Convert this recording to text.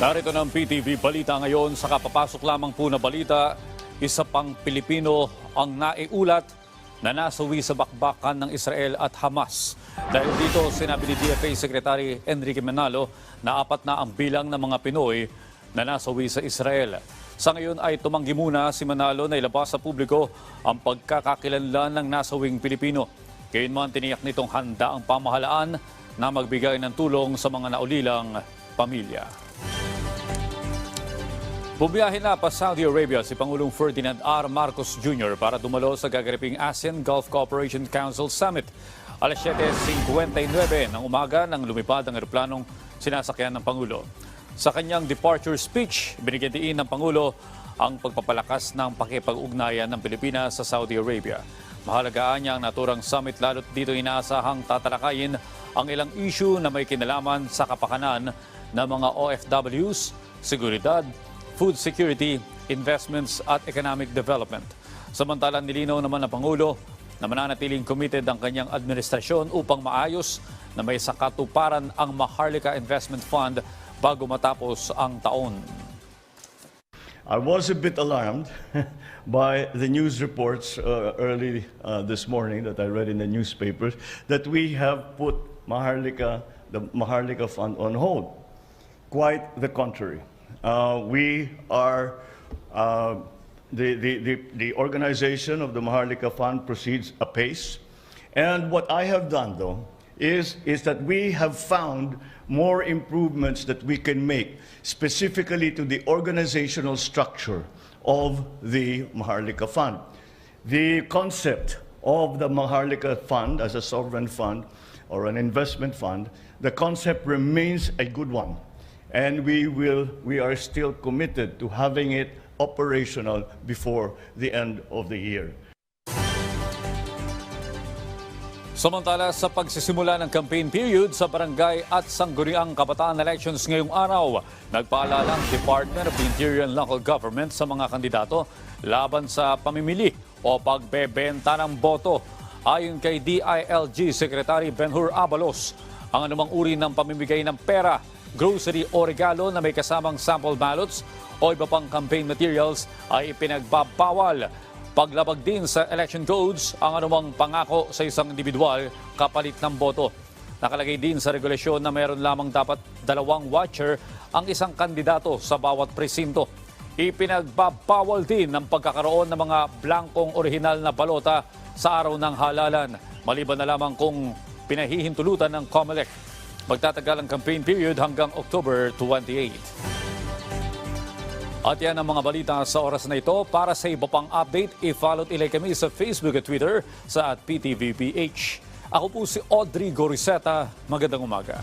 Narito ng PTV Balita ngayon sa kapapasok lamang po na balita, isa pang Pilipino ang naiulat na nasawi sa bakbakan ng Israel at Hamas. Dahil dito, sinabi ni DFA Secretary Enrique Manalo na apat na ang bilang ng mga Pinoy na nasawi sa Israel. Sa ngayon ay tumanggi muna si Manalo na ilabas sa publiko ang pagkakakilanlan ng nasawing Pilipino. Gayunman tiniyak nitong handa ang pamahalaan na magbigay ng tulong sa mga naulilang pamilya. Bumiyahin na pa Saudi Arabia si Pangulong Ferdinand R. Marcos Jr. para dumalo sa gaganaping ASEAN Gulf Cooperation Council Summit. Alas 7.59 ng umaga nang lumipad ang eroplanong sinasakyan ng Pangulo. Sa kanyang departure speech, binigyan diin ng Pangulo ang pagpapalakas ng pakipag-ugnayan ng Pilipinas sa Saudi Arabia. Mahalagaan niya ang naturang summit lalo't dito inaasahang tatalakayin ang ilang issue na may kinalaman sa kapakanan ng mga OFWs, seguridad, food security, investments at economic development. Samantalang nilinaw naman ng Pangulo na mananatiling committed ang kanyang administrasyon upang maayos na may sakatuparan ang Maharlika Investment Fund bago matapos ang taon. I was a bit alarmed by the news reports uh, early uh, this morning that I read in the newspapers that we have put Maharlika, the Maharlika Fund on hold. Quite the contrary. Uh, we are, uh, the, the, the, the organization of the Maharlika Fund proceeds apace. And what I have done, though, is, is that we have found more improvements that we can make specifically to the organizational structure of the Maharlika Fund. The concept of the Maharlika Fund as a sovereign fund or an investment fund, the concept remains a good one. And we, will, we are still committed to having it operational before the end of the year. Samantala sa pagsisimula ng campaign period sa barangay at sangguniang kabataan elections ngayong araw, nagpaalala ang Department of Interior and Local Government sa mga kandidato laban sa pamimili o pagbebenta ng boto. Ayon kay DILG Secretary Benhur Abalos, ang anumang uri ng pamimigay ng pera, grocery o regalo na may kasamang sample ballots o iba pang campaign materials ay ipinagbabawal Paglabag din sa election codes ang anumang pangako sa isang individual kapalit ng boto. Nakalagay din sa regulasyon na mayroon lamang dapat dalawang watcher ang isang kandidato sa bawat presinto. Ipinagbabawal din ang pagkakaroon ng mga blankong orihinal na balota sa araw ng halalan, maliban na lamang kung pinahihintulutan ng COMELEC. Magtatagal ang campaign period hanggang October 28. At yan ang mga balita sa oras na ito. Para sa iba pang update, i-follow ilay kami sa Facebook at Twitter sa at PTVPH. Ako po si Audrey Goriseta. Magandang umaga.